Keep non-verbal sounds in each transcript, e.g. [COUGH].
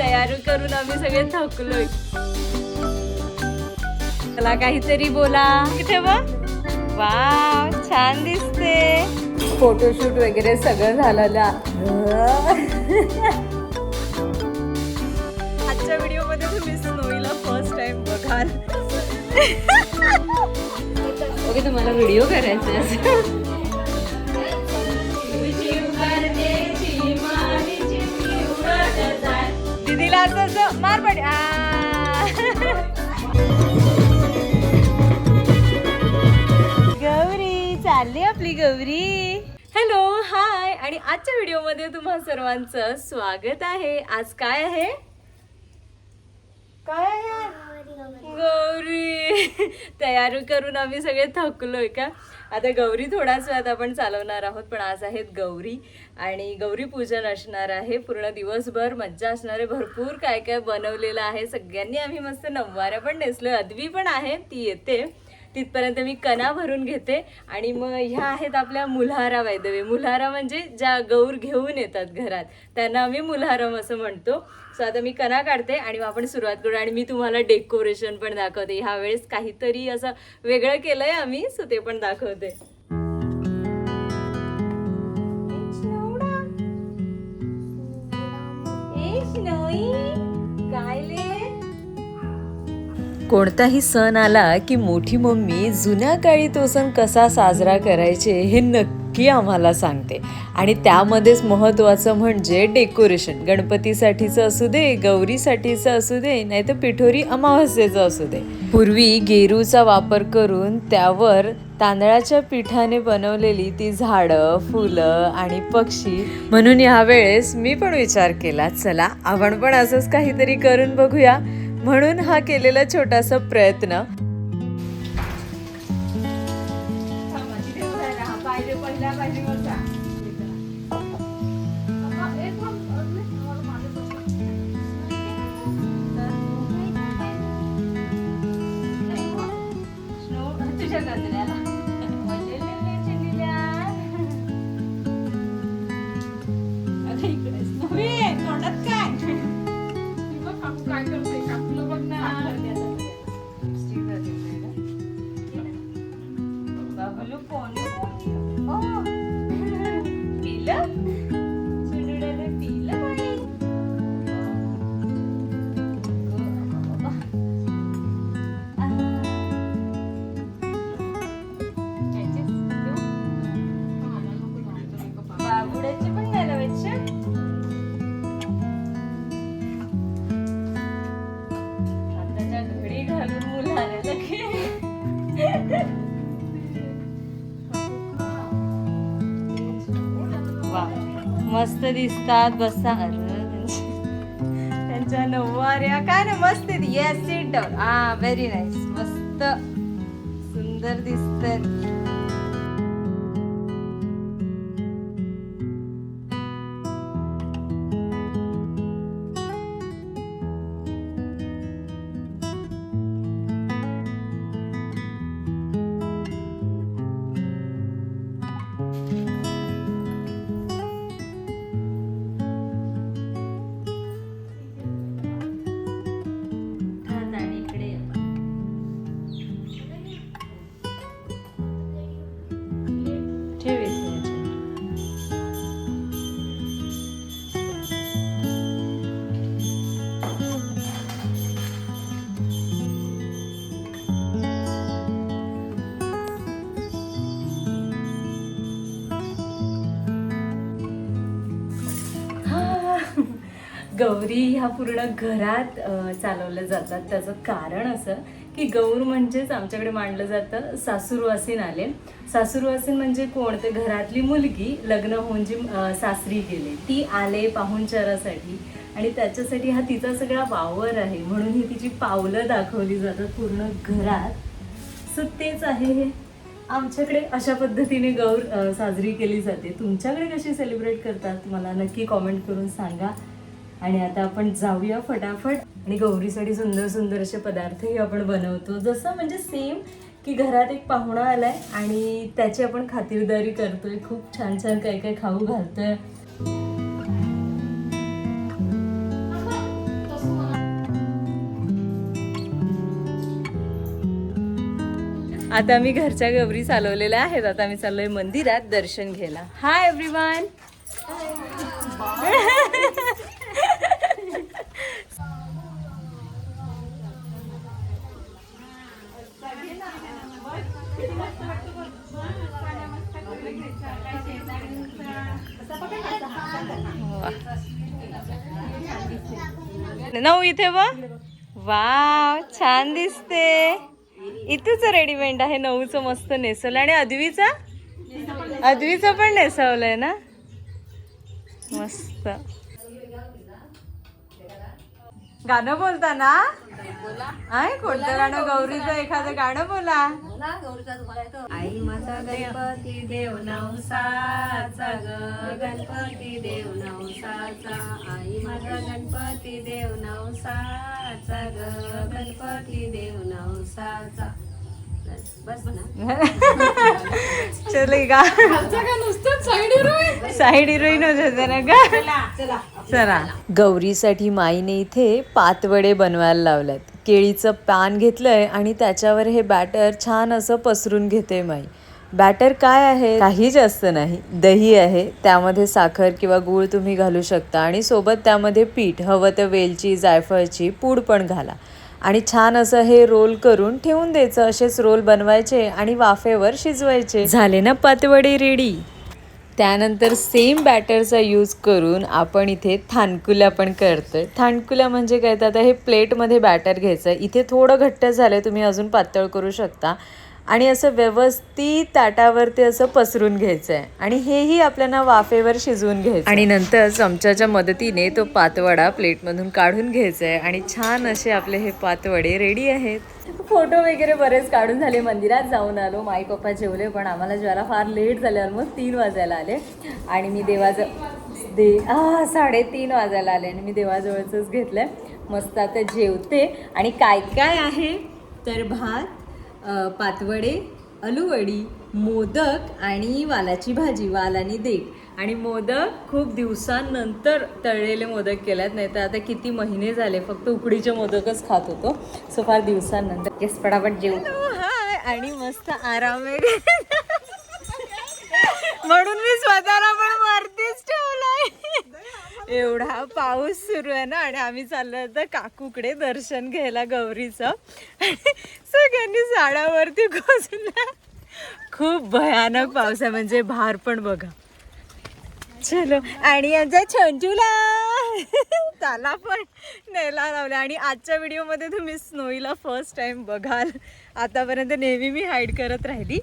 तयार करून आम्ही सगळे थकलोय. मला काहीतरी बोला. इथे वा छान दिसते. फोटोशूट वगैरे सगळं झालेलं. आजच्या व्हिडिओमध्ये तुम्ही स्नोईला फर्स्ट टाइम बघाल. ओके तुम्हाला व्हिडिओ करायचा असं. मार पड गौरी चालली आपली गौरी. Hello hi. आणि आजच्या व्हिडिओमध्ये तुम्हा सर्वांचं स्वागत आहे. आज काय आहे? काय आहे? गौरी. तयार करून आम्ही सगळे थकलोय का? आता गौरी थोडाच वेळात आपण चालवणार आहोत पण आज आहेत गौरी आणि गौरी पूजन असणार आहे. पूर्ण दिवसभर मज्जा असणार आहे भरपूर काय काय बनवलेलं आहे. सगळ्यांनी आम्ही मस्त नववाऱ्या पण नेसलो अदवी पण आहे ती येते. तिथपर्यंत मी कणा भरून घेते. आणि मग ह्या आहेत आपल्या मुल्हारा वैदवे मुल्हारा म्हणजे ज्या गौर घेऊन येतात घरात. त्यांना आम्ही मुल्हारम असं म्हणतो. सो आता मी कणा काढते आणि मग आपण सुरुवात करू आणि मी तुम्हाला डेकोरेशन पण दाखवते. ह्या वेळेस काहीतरी असं वेगळं केलंय आम्ही सो ते पण दाखवते. कोणताही सण आला की मोठी मम्मी जुन्या काळी तो सण कसा साजरा करायचे हे नक्की आम्हाला सांगते. आणि त्यामध्येच महत्त्वाचं म्हणजे डेकोरेशन. गणपतीसाठीचं असू दे गौरीसाठीचं असू दे नाही तर पिठोरी अमावस्येचं असू दे. पूर्वी गेरूचा वापर करून त्यावर तांदळाच्या पिठाने बनवलेली ती झाडं फुलं आणि पक्षी. म्हणून यावेळेस मी पण विचार केला चला आपण पण असंच काहीतरी करून बघूया. म्हणून हा केलेला छोटासा प्रयत्न. दिसतात बसा. त्यांच्या नऊवाऱ्या काय ना मस्त येस सीट डाऊन हा व्हेरी नाईस मस्त. सुंदर दिसतात गौरी ह्या पूर्ण घरात चालवल्या जातात. त्याचं कारण असं की गौर म्हणजेच आमच्याकडे मांडलं जातं सासूरवासीन आले सासूरवासीन म्हणजे कोण? ते घरातली मुलगी लग्न होऊन जी सासरी गेले. ती आले पाहुणचारासाठी आणि त्याच्यासाठी हा तिचा सगळा वावर आहे. म्हणून ही तिची पावलं दाखवली जातात पूर्ण घरात. सो तेच आहे हे. आमच्याकडे अशा पद्धतीने गौर साजरी केली जाते. तुमच्याकडे कशी सेलिब्रेट करतात? मला नक्की कॉमेंट करून सांगा. आणि आता आपण जाऊया फटाफट. आणि गौरीसाठी सुंदर सुंदर असे पदार्थही आपण बनवतो. जसं म्हणजे सेम की घरात एक पाहुणा आलाय आणि त्याची आपण खातिरदारी करतोय. खूप छान छान काय काय खाऊ घालतोय. आता आम्ही घरच्या गौरी चालवलेल्या आहेत. आता आम्ही चाललोय मंदिरात दर्शन घ्यायला. हाय एव्हरीवन नऊ इथे वा वाव छान दिसते. इथेच रेडीमेड आहे नऊचं मस्त नेसवलं आणि अदवीचा? अदवीचं पण नेसवलंय ना? मस्त. गाणं बोलता ना आहे कोणतं गाणं? गौरीचं एखादं गाणं बोला. आई माझा गणपती देव नवसाचा ग. गणपती देव नवसाचा. आई माझा गणपती देव नवसाचा ग. गणपती देव नवसाचा. चल साईड हिरोईन चला. गौरीसाठी माईने इथे पातवडे बनवायला लावल्यात. केळीचं पान घेतलंय आणि त्याच्यावर हे बॅटर छान असं पसरून घेते माई. बॅटर काय आहे? काही जास्त नाही. दही आहे त्यामध्ये साखर किंवा गूळ तुम्ही घालू शकता आणि सोबत त्यामध्ये पीठ हवं तर वेलची जायफळची पूड पण घाला. आणि छान असं हे रोल करून ठेवून द्यायचं. असेच रोल बनवायचे आणि वाफेवर शिजवायचे. झाले ना पातवडे रेडी? त्यानंतर सेम बॅटरचा यूज करून आपण इथे थानकुल्या पण करतोय. थानकुल्या म्हणजे काय? तर आता हे प्लेटमध्ये बॅटर घ्यायचं. इथे थोडं घट्ट झालं तुम्ही अजून पातळ करू शकता. आणि असं व्यवस्थित ताटावरती असं पसरून घ्यायचं आहे आणि हेही आपल्याला वाफेवर शिजवून घ्यायचं आणि नंतर चमच्याच्या मदतीने तो पातवडा प्लेटमधून काढून घ्यायचा आहे आणि छान असे आपले हे पातवडे रेडी आहेत. फोटो वगैरे बरेच काढून झाले मंदिरात जाऊन आलो. माई पप्पा जेवले पण आम्हाला जेवायला फार लेट झाले ऑलमोस्ट तीन वाजायला आले. आणि मी देवाचं दे आ साडेतीन वाजायला आले आणि मी देवाजवळचंच घेतलंय. मस्त आता जेवते. आणि काय काय आहे? तर भात पातवडे अलूवडी मोदक आणि वालाची भाजी वाल आणि देठ आणि मोदक खूप दिवसांनंतर तळलेले मोदक केल्यात नाही तर आता किती महिने झाले फक्त उकडीचे मोदकच खात होतो. सो फार दिवसांनंतर. केस पटापट जेव. आणि मस्त आराम म्हणून मी स्वतःला पण वरतीच ठेवलाय. एवढा पाऊस सुरू आहे ना आणि आम्ही चाललो होतो काकूकडे दर्शन घ्यायला गौरीचं. सगळ्यांनी झाडावरती घोसला खूप भयानक पाऊस आहे म्हणजे भार पण बघा. चलो आणि आमच्या छंचूला त्याला पण नेला लावला. आणि आजच्या व्हिडिओमध्ये तुम्ही स्नोईला फर्स्ट टाईम बघाल. आतापर्यंत नेहमी मी हाईड करत राहिली.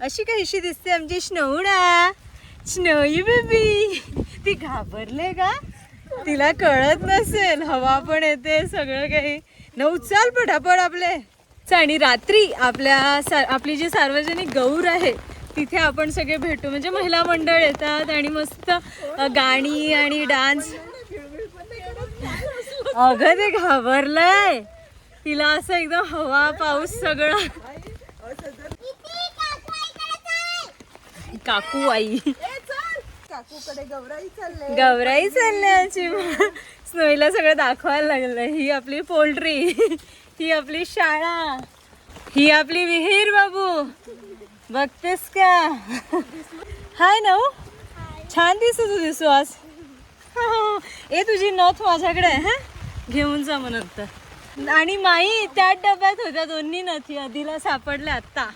अशी कशी दिसते आमची स्नोडा स्नोई बेबी ती घाबरले का? तिला कळत नसेल. हवा पण येते सगळं काही. नऊ चाल पटापट आपले. आणि रात्री आपल्या सा आपली जी सार्वजनिक गौर आहे तिथे आपण सगळे भेटू. म्हणजे महिला मंडळ येतात आणि मस्त गाणी आणि डान्स. अगं ते घाबरलंय. तिला असं एकदम हवा पाऊस सगळं. काकू आई. गौराई चालल्याची स्नोईला सगळं दाखवायला लागलं. ही आपली पोल्ट्री. ही आपली शाळा. ही आपली विहीर बाबू. बघतेस का? हाय ना हो? छान दिसत होती सुहास. ए तुझी नथ माझ्याकडे आहे हा? घेऊन जा नंतर आणि माई त्याच डब्यात होत्या दोन्ही नथी. आधीला सापडल्या आत्ता.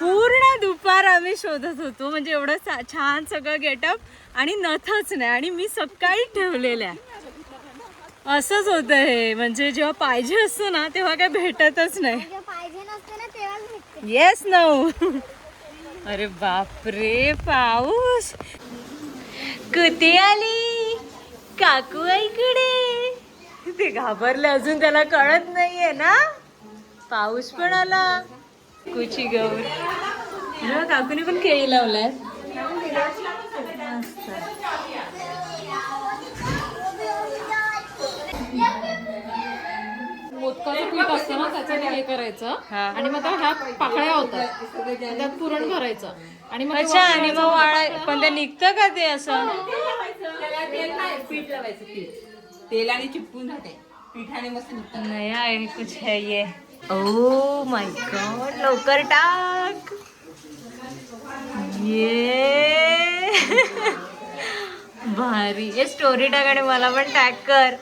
पूर्ण दुपार आम्ही शोधत होतो. म्हणजे एवढं छान सगळं गेटअप आणि नथच नाही. आणि मी सकाळी ठेवलेल्या असंच होतं हे. म्हणजे जेव्हा पाहिजे असतं ना तेव्हा काय भेटतच नाही. येस नऊ अरे बापरे पाऊस. कुठे आली? काकू आईकडे ते घाबरले अजून त्याला कळत नाहीये ना. पाऊस पण आला. कुची गौर. काकूने पण केळी मोदकाचं पीठ असतं ना त्याचं हे करायचं. आणि मग त्या ह्या पाकळ्या होतात. त्यात पुरण भरायचं. आणि मग अच्छा आणि मग वाळा पण ते निघतं का ते असं? पीठ लावायचं पीठ तेलाने चिपकून जाते पिठाने मस्त निघतात नाही आहे कुछ है ये. ओ माय गॉड लवकर टाक. ये भारी. हे स्टोरी टाक आणि मला पण टॅग कर.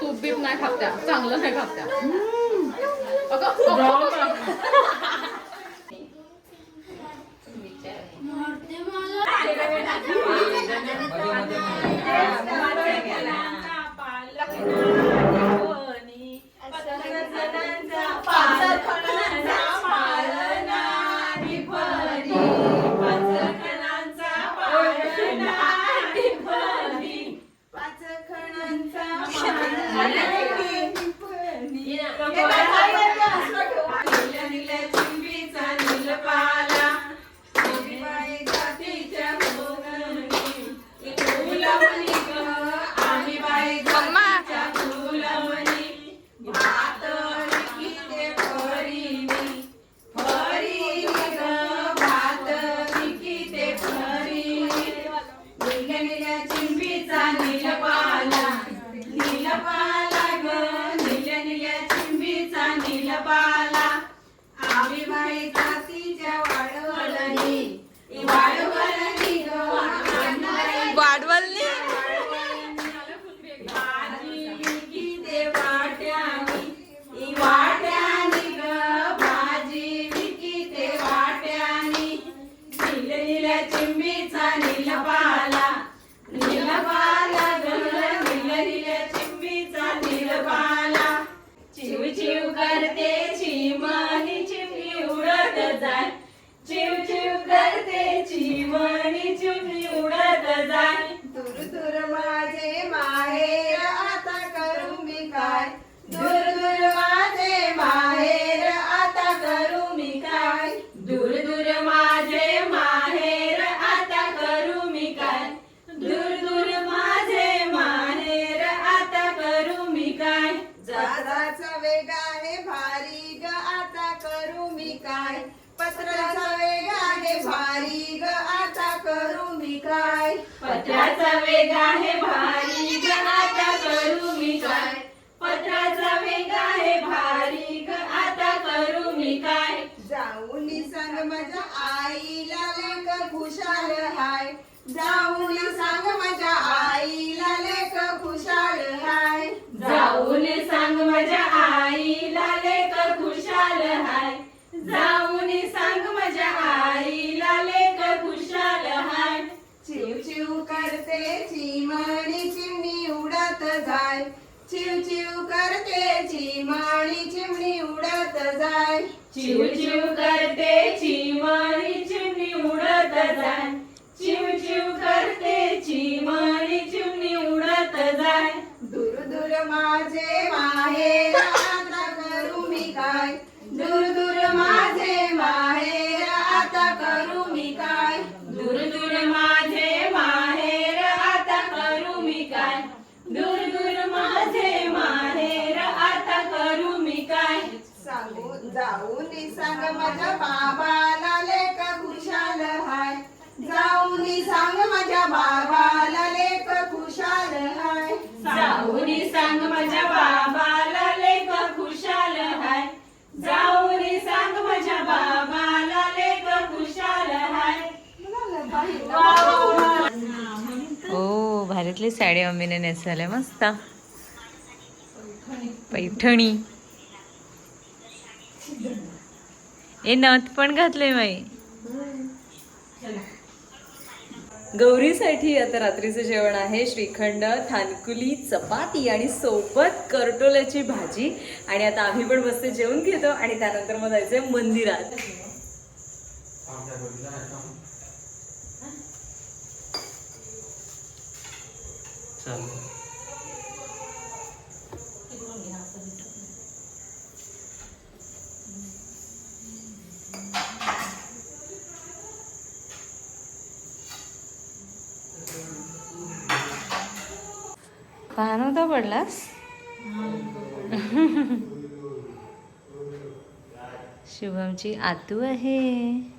तूप बीप नाही खात त्या. चांगलं नाही खात त्या अगं, जहाजाचा वेग आहे भारी ग आता करू मी काय? पत्राचा वेग आहे भारी ग आता करू मी काय? पत्राचा वेग आहे भारी ग आता करू मी काय? पत्राचा वेग आहे भारी ग आता करू मी काय? जाऊन सांग माझ्या आईला लेक खुशाल हाय. जाऊन करते चिमणी चिमणी उडत जाय. चिव चिव करते चिमणी चिमणी उडत जाय. चिव चिव करते चिमणी चिमणी उडत जाय. चिव चिव करते चिमणी चिमणी उडत जाय. दूर दूर माझे माहेर आता करू मी काय? दूर दूर माझे माहेर जाऊन सांग माझ्या बाबाला लेख खुशाल हाय. जाऊन सांग माझ्या बाबाला लेख खुशाल हाय. जाऊन सांग माझ्या बाबाला लेख खुशाल हाय. जाऊन सांग माझ्या बाबाला लेख खुशाल हाय. हो, ओ भारीतली साडी मम्मीने नेसवल्या मस्त. पैठणी. ए नथ पण घातले माई गौरीसाठी आता रात्रीचं जेवण आहे. श्रीखंड थानकुली चपाती आणि सोबत करटोल्याची भाजी. आणि आता आम्ही पण मस्त जेवण घेतो आणि त्यानंतर मग जायचंय मंदिरात. पाहा नव्हता पडलास? [LAUGHS] शुभमची आतू आहे.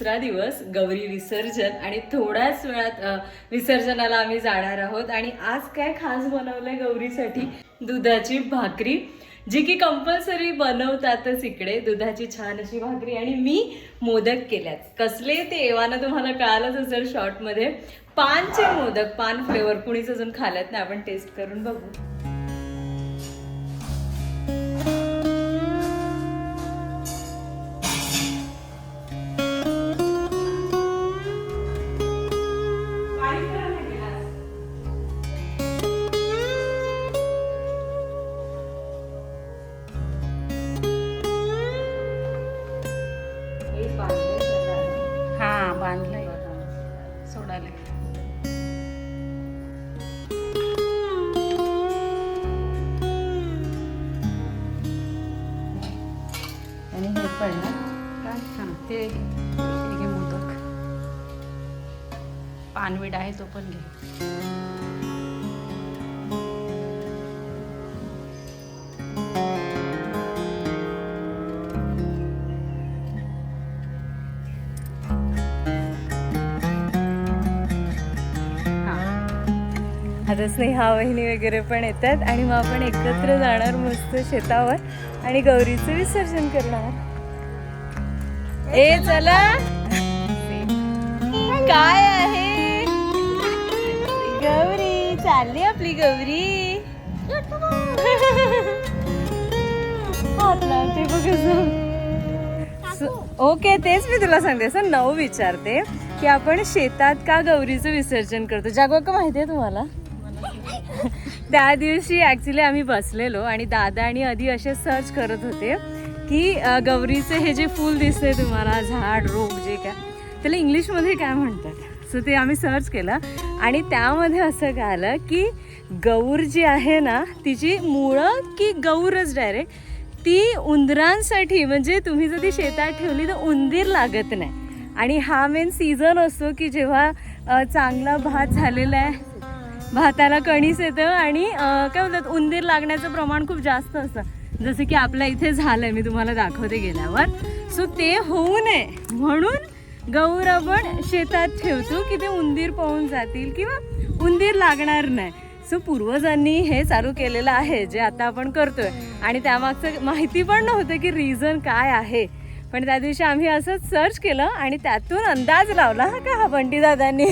दुसरा दिवस गौरी विसर्जन आणि थोड्याच वेळात विसर्जनाला आम्ही जाणार आहोत. आणि आज काय खास बनवलंय गौरीसाठी? दुधाची भाकरी. जी की कंपल्सरी बनवतातच इकडे. दुधाची छान अशी भाकरी आणि मी मोदक केल्यात. कसले ते एवानं तुम्हाला कळालंच असेल शॉर्टमध्ये पानचे मोदक पान फ्लेवर कुणीच अजून खाल्यात नाही. आपण टेस्ट करून बघू. घे मोदक. पानविड आहे तो पण घे. आता स्नेहा वहिनी वगैरे पण येतात आणि मग आपण एकत्र जाणार मस्त शेतावर आणि गौरीचं विसर्जन करणार. ए चला. काय आहे? गौरी चालली आपली गौरी. स- ओके तेच मी तुला सांगते. असं नऊ विचारते की आपण शेतात का गौरीचं विसर्जन करतो? जागो का माहिती आहे तुम्हाला? त्या दिवशी ॲक्च्युली आम्ही बसलेलो आणि दादा आणि आधी असे सर्च करत होते. की गौरीचे हे जे फूल दिसते तुम्हाला झाड रोप जे काय त्याला इंग्लिशमध्ये काय म्हणतात? सो ते आम्ही सर्च केलं आणि त्यामध्ये असं कळालं की गौर जी आहे ना तिची मुळं की गौरच डायरेक्ट ती उंदरांसाठी म्हणजे तुम्ही जर ती शेतात ठेवली तर उंदीर लागत नाही. आणि हा मेन सीझन असतो की जेव्हा चांगला भात झालेला आहे भाताला कणीस येतं आणि काय म्हणतात उंदीर लागण्याचं प्रमाण खूप जास्त असतं. जसं की आपल्या इथे झालंय मी तुम्हाला दाखवते गेल्यावर. सो ते होऊ नये. म्हणून गौर आपण शेतात ठेवतो की ते उंदीर पळून जातील किंवा उंदीर लागणार नाही. सो पूर्वजांनी हे चालू केलेलं आहे जे आता आपण करतोय. आणि त्यामागचं माहिती पण नव्हतं की रिझन काय आहे. पण त्या दिवशी आम्ही असंच सर्च केलं आणि त्यातून अंदाज लावला का हा बंटी दादांनी?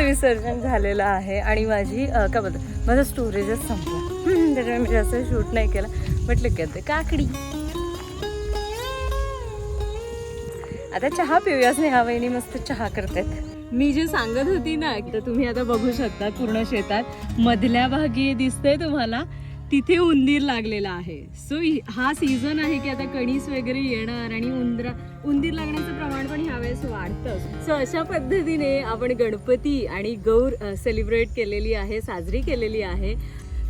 मस्त विसर्जन झालेलं आहे आणि माझी का बोलतो माझा स्टोरेजच संपला. त्याच्यामुळे मी जास्त शूट नाही केला. म्हटलं की आता काकडी. आता चहा पिऊया स्नेहा वहिनी मस्त चहा करतात मी जे सांगत होती ना तर तुम्ही आता बघू शकता पूर्ण शेतात मधल्या भागी दिसतंय तुम्हाला तिथे उंदीर लागलेला आहे. सो हा सीझन आहे की आता कणीस वगैरे येणार आणि उंदरा उंदीर लागण्याचं प्रमाण पण ह्यावेळेस वाढतं. सो अशा पद्धतीने आपण गणपती आणि गौर सेलिब्रेट केलेली आहे साजरी केलेली आहे.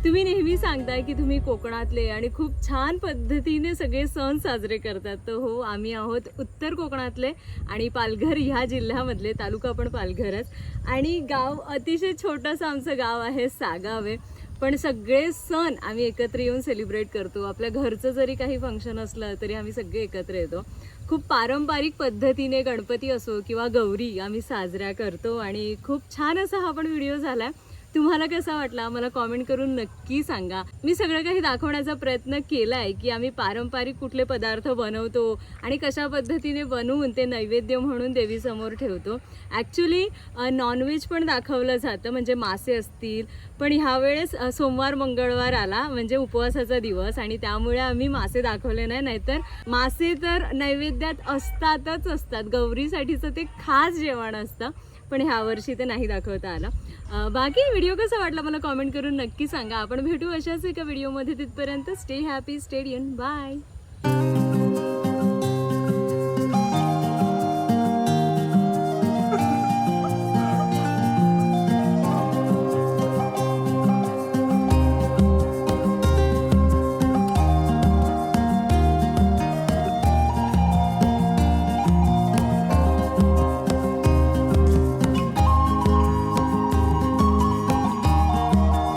तुम्ही नेहमी सांगताय की तुम्ही कोकणातले आणि खूप छान पद्धतीने सगळे सण साजरे करतात. तर हो आम्ही आहोत उत्तर कोकणातले आणि पालघर ह्या जिल्ह्यामधले तालुका पण पालघरच. आणि गाव अतिशय छोटंसं आमचं गाव आहे सागाव. आहे पण सगळे सण आम्ही एकत्र येऊन सेलिब्रेट करतो. आपल्या घरचं जरी काही फंक्शन असलं तरी आम्ही सगळे एकत्र येतो. खूप पारंपरिक पद्धतीने गणपती असो किंवा गौरी आम्ही साजऱ्या करतो आणि खूप छान असा हा पण व्हिडिओ झाला आहे तुम्हाला कसा वाटला? मला कॉमेंट करून नक्की सांगा. मी सगळं काही दाखवण्याचा प्रयत्न केला आहे की आम्ही पारंपरिक कुठले पदार्थ बनवतो आणि कशा पद्धतीने बनवून ते नैवेद्य म्हणून देवीसमोर ठेवतो. ॲक्च्युली नॉनव्हेज पण दाखवलं जातं म्हणजे मासे असतील. पण ह्यावेळेस सोमवार मंगळवार आला म्हणजे उपवासाचा दिवस आणि त्यामुळे आम्ही मासे दाखवले नाही. नाहीतर मासे तर नैवेद्यात असतातच असतात. गौरीसाठीचं ते खास जेवण असतं. पण ह्या वर्षी ते नाही दाखवता आलं. बाकी व्हिडिओ कसा वाटला मला कॉमेंट करून नक्की सांगा. आपण भेटू अशाच एका व्हिडिओमध्ये तिथपर्यंत. स्टे हॅपी स्टेडियन बाय.